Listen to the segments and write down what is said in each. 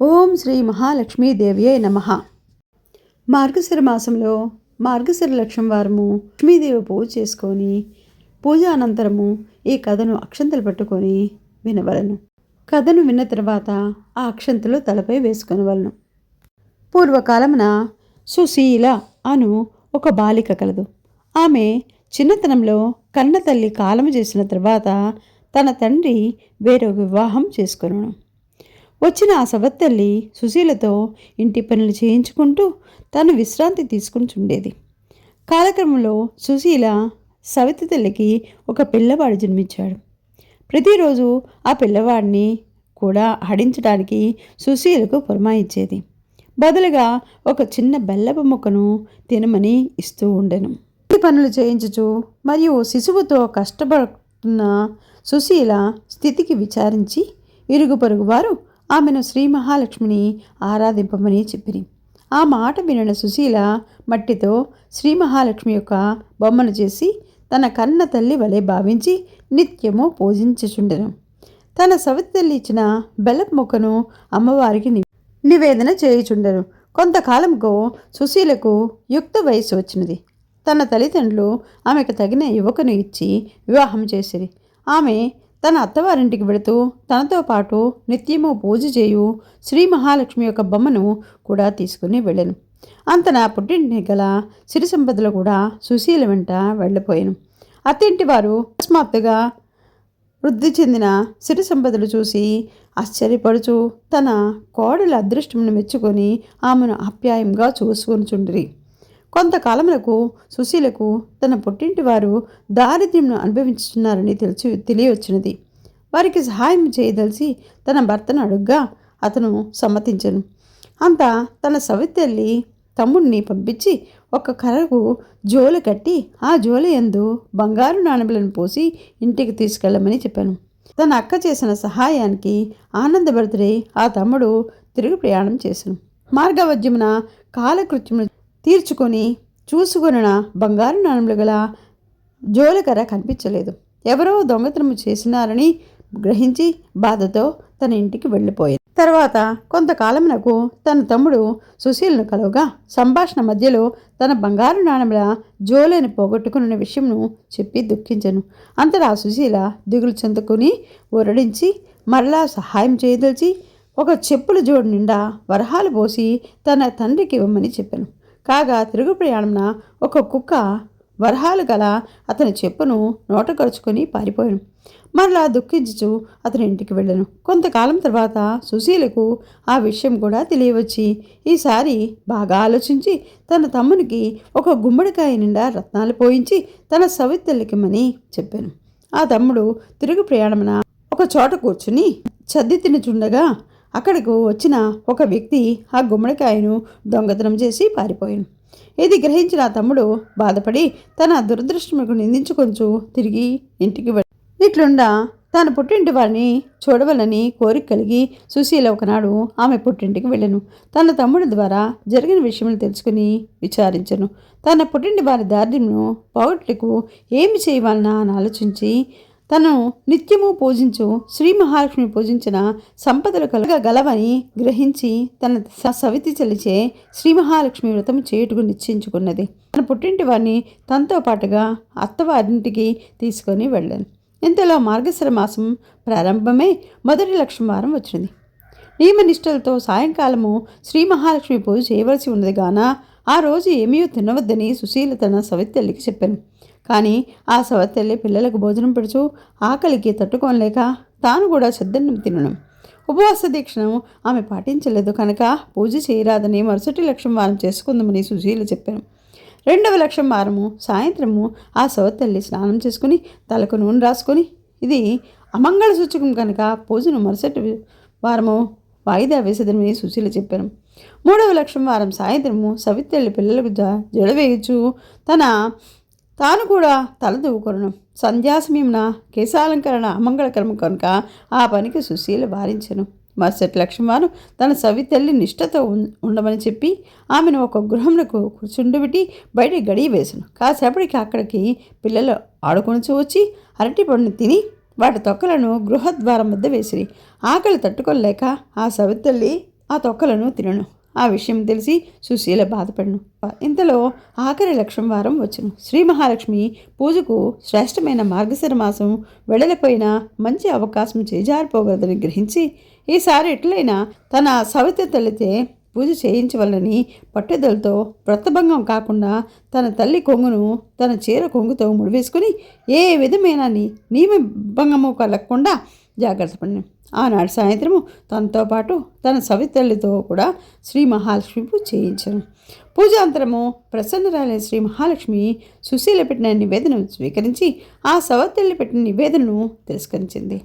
ఓం శ్రీ మహాలక్ష్మీదేవియే నమ. మార్గశిర మాసంలో మార్గశిర లక్ష్యం వారము లక్ష్మీదేవి పూజ చేసుకొని పూజ అనంతరము ఈ కథను అక్షంతలు పట్టుకొని వినవలను. కథను విన్న తర్వాత ఆ అక్షంతలు తలపై వేసుకొనవలను. పూర్వకాలమున సుశీల అను ఒక బాలిక కలదు. ఆమె చిన్నతనంలో కన్న తల్లి కాలము చేసిన తర్వాత తన తండ్రి వేరొక వివాహం చేసుకొనను. వచ్చిన ఆ సవత్తల్లి సుశీలతో ఇంటి పనులు చేయించుకుంటూ తను విశ్రాంతి తీసుకుంటుండేది కాలక్రమంలో సుశీల సవిత తల్లికి ఒక పిల్లవాడు జన్మించాడు. ప్రతిరోజు ఆ పిల్లవాడిని కూడా హడించడానికి సుశీలకు పురమాయించేది బదులుగా ఒక చిన్న బెల్లపు ముక్కను తినమని ఇస్తూ ఉండెను. ఇంటి పనులు చేయించుచు మరియు శిశువుతో కష్టపడుతున్న సుశీల స్థితికి విచారించి ఇరుగు పొరుగు వారు ఆమెను శ్రీ మహాలక్ష్మిని ఆరాధింపమని చెప్పిరి. ఆ మాట వినిన సుశీల మట్టితో శ్రీ మహాలక్ష్మి యొక్క బొమ్మను చేసి తన కన్న తల్లి వలె భావించి నిత్యము పూజించుచుండెను. తన సవితల్లి ఇచ్చిన బెల్లపు మొక్కను అమ్మవారికి ని- నివేదన చేయుచుండెను. కొంతకాలంకు సుశీలకు యుక్త వయస్సు వచ్చినది. తన తల్లిదండ్రులు ఆమెకు తగిన యువకును ఇచ్చి వివాహం చేసిరి. ఆమె తన అత్తవారింటికి వెళుతూ తనతో పాటు నిత్యము పూజ చేయు శ్రీ మహాలక్ష్మి యొక్క బొమ్మను కూడా తీసుకుని వెళ్ళాను. అతన పుట్టింటిని గల సిరి సంపదలు కూడా సుశీల వెంట వెళ్ళిపోయాను. అత్తింటి వారు అకస్మాత్తుగా వృద్ధి చెందిన సిరి సంపదలు చూసి ఆశ్చర్యపడుచు తన కోడల అదృష్టమును మెచ్చుకొని ఆమెను ఆప్యాయంగా చూసుకొనిచుండిరి. కొంతకాలములకు సుశీలకు తన పుట్టింటి వారు దారిద్ర్యంను అనుభవించుతున్నారని తెలిసి తెలియవచ్చినది. వారికి సహాయం చేయదలిసి తన భర్తను అడుగ్గా అతను సమ్మతించను. అంతా తన సవితల్లి తమ్ముడిని పంపించి ఒక కర్రకు జోలు కట్టి ఆ జోలు ఎందు బంగారు నాణెములను పోసి ఇంటికి తీసుకెళ్ళమని చెప్పాను. తన అక్క చేసిన సహాయానికి ఆనందభరితుడై ఆ తమ్ముడు తిరుగు ప్రయాణం చేశాను మార్గవద్యమున కాలకృత్యము తీర్చుకొని చూసుకొనిన బంగారు నాణములు గల జోలకర్ర కనిపించలేదు. ఎవరో దొంగతనము చేసినారని గ్రహించి బాధతో తన ఇంటికి వెళ్ళిపోయింది. తర్వాత కొంతకాలమునకు తన తమ్ముడు సుశీలను కలువగా సంభాషణ మధ్యలో తన బంగారు నాణముల జోలేని పోగొట్టుకున్న విషయంను చెప్పి దుఃఖించను. అంతటా సుశీల దిగులు చెందుకుని ఒరడించి మరలా సహాయం చేయదలిచి ఒక చెప్పుల జోడు నిండా వరహాలు పోసి తన తండ్రికి ఇవ్వమని చెప్పాను. కాగా తిరుగు ప్రయాణంన ఒక కుక్క వరహాలు గల అతని చెప్పును నోటకరుచుకొని పారిపోయాను. మరలా దుఃఖించుచు అతని ఇంటికి వెళ్ళాను. కొంతకాలం తర్వాత సుశీలకు ఆ విషయం కూడా తెలియవచ్చి ఈసారి బాగా ఆలోచించి తన తమ్మునికి ఒక గుమ్మడికాయ నిండా రత్నాలు పోయించి తన సవితల్లికిమ్మని చెప్పాను. ఆ తమ్ముడు తిరుగు ప్రయాణమున ఒక చోట కూర్చుని చద్ది తినుచుండగా అక్కడకు వచ్చిన ఒక వ్యక్తి ఆ గుమ్మడికాయను దొంగతనం చేసి పారిపోయాను ఇది గ్రహించిన తమ్ముడు బాధపడి తన దురదృష్టముకు నిందించుకొంచు తిరిగి ఇంటికి వెళ్ళి ఇట్లుండా తన పుట్టింటి వారిని చూడవలని కోరిక కలిగి సుశీల ఒకనాడు ఆమె పుట్టింటికి వెళ్ళను. తన తమ్ముడి ద్వారా జరిగిన విషయములు తెలుసుకుని విచారించను. తన పుట్టింటి వారి దారిను పౌట్లకు ఏమి చేయవలనా అని ఆలోచించి తను నిత్యము పూజించు శ్రీ మహాలక్ష్మి పూజించిన సంపదలు కలగగలవని గ్రహించి తన సవితి చలిచే శ్రీ మహాలక్ష్మి వ్రతం చేయుటకు నిశ్చయించుకున్నది. తన పుట్టింటి వారిని తనతో పాటుగా అత్తవారింటికి తీసుకొని వెళ్ళాను. ఇంతలో మార్గశిర మాసం ప్రారంభమై మొదటి లక్షం వారం నియమ నిష్టలతో సాయంకాలము శ్రీ మహాలక్ష్మి పూజ చేయవలసి ఉన్నది గాన ఆ రోజు ఏమీ తినవద్దని సుశీల తన సవితల్లికి చెప్పాను. కానీ ఆ సవతల్లి పిల్లలకు భోజనం పెడుచు ఆకలికి తట్టుకోలేక తాను కూడా సద్దన్నం తినడం ఉపవాస దీక్షను ఆమె పాటించలేదు కనుక పూజ చేయరాదని మరుసటి లక్ష్యం వారం చేసుకుందామని సుశీల చెప్పాను. రెండవ లక్ష్యం వారము సాయంత్రము ఆ సవతల్లి స్నానం చేసుకుని తలకు నూనె రాసుకొని ఇది అమంగళ సూచకం కనుక పూజను మరుసటి వారము వాయిదా వేసేదని సుశీల చెప్పాను. మూడవ లక్ష్యం వారం సాయంత్రము సవితల్లి పిల్లలకు జ జడవేయచ్చు తన తాను కూడా తల దువ్వుకొనను. కేశాలంకరణ అమంగళకరం కనుక ఆ పనికి సుశీల వారించెను. మరుసటి లక్ష్మవారు తన సవితల్లి నిష్ఠతో ఉం- ఉండమని చెప్పి ఆమెను ఒక గృహంలో కూర్చుండబెట్టి బయట గడియ వేసాను. కాసేపటికి అక్కడికి పిల్లలు ఆడుకొని వచ్చి అరటి పండుని తిని వాటి తొక్కలను గృహద్వారం వద్ద వేసిరి. ఆకలి తట్టుకోలేక ఆ సవితల్లి ఆ తొక్కలను తినను. ఆ విషయం తెలిసి సుశీల బాధపడను. ఇంతలో ఆఖరి లక్ష్యం వారం వచ్చును. శ్రీ మహాలక్ష్మి పూజకు శ్రేష్టమైన మార్గశిర మాసం వెడలిపోయిన మంచి అవకాశం చేజారిపోగలదని గ్రహించి ఈసారి ఎట్లయినా తన సవిత తల్లితే పూజ చేయించవలని పట్టుదలతో వ్రతభంగం కాకుండా తన తల్లి కొంగును తన చీర కొంగుతో ముడివేసుకుని ఏ విధమైన నియమభంగము కలగకుండా జాగ్రత్త పడిన. ఆనాడు సాయంత్రము తనతో పాటు తన సవితల్లితో కూడా శ్రీ మహాలక్ష్మి పూజ చేయించను. పూజాంతరము ప్రసన్నరాలైన శ్రీ మహాలక్ష్మి సుశీల పెట్టిన నివేదనను స్వీకరించి ఆ సవతల్లి పెట్టిన నివేదనను తిరస్కరించింది.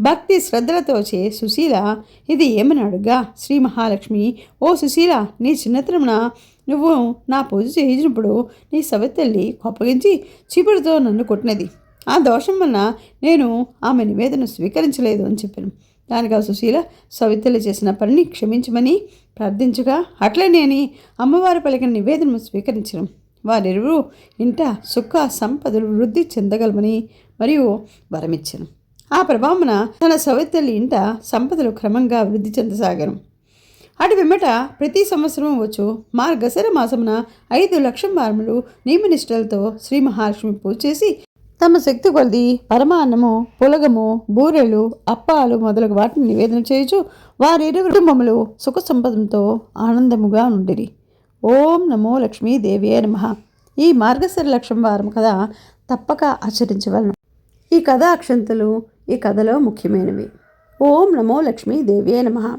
భక్తి శ్రద్ధలతో చే సుశీల ఇది ఏమని అడుగా శ్రీ మహాలక్ష్మి ఓ సుశీల నీ చిన్నతనమున నువ్వు నా పూజ చేయించినప్పుడు నీ సవితల్లి కొప్పగించి చీపుడుతో నన్ను కొట్టినది. ఆ దోషం వలన నేను ఆమె నివేదన స్వీకరించలేదు అని చెప్పాను. దానికి ఆ సుశీల సవితల్లి చేసిన పనిని క్షమించమని ప్రార్థించగా అట్లనేని అమ్మవారు అమ్మవారి పలికిన నివేదనను స్వీకరించడం వారిరువురు ఇంట సుఖ సంపదలు వృద్ధి చెందగలమని మరియు వరమిచ్చను. ఆ ప్రభావమున తన సవితల్లి ఇంట సంపదలు క్రమంగా వృద్ధి చెందసాగను అటు వెంబట ప్రతి సంవత్సరం వచ్చు మార్గశిర మాసమున ఐదు లక్షం వారములు నియమనిష్టలతో శ్రీ మహాలక్ష్మి పూజ చేసి తమ శక్తి కొలది పరమాన్నము పులగము బూరెలు అప్పాలు మొదలగు వాటిని నివేదన చేయుచు వారిరు కుటుంబములు సుఖ సంపదంతో ఆనందముగా ఉండిరి. ఓం నమో లక్ష్మీదేవియే నమ. ఈ మార్గశిర లక్ష్యం వారం కదా తప్పక ఆచరించవలను. ఈ కథ అక్షంతలు ఈ కథలో ముఖ్యమైనవి. ఓం నమో లక్ష్మీదేవియే నమ.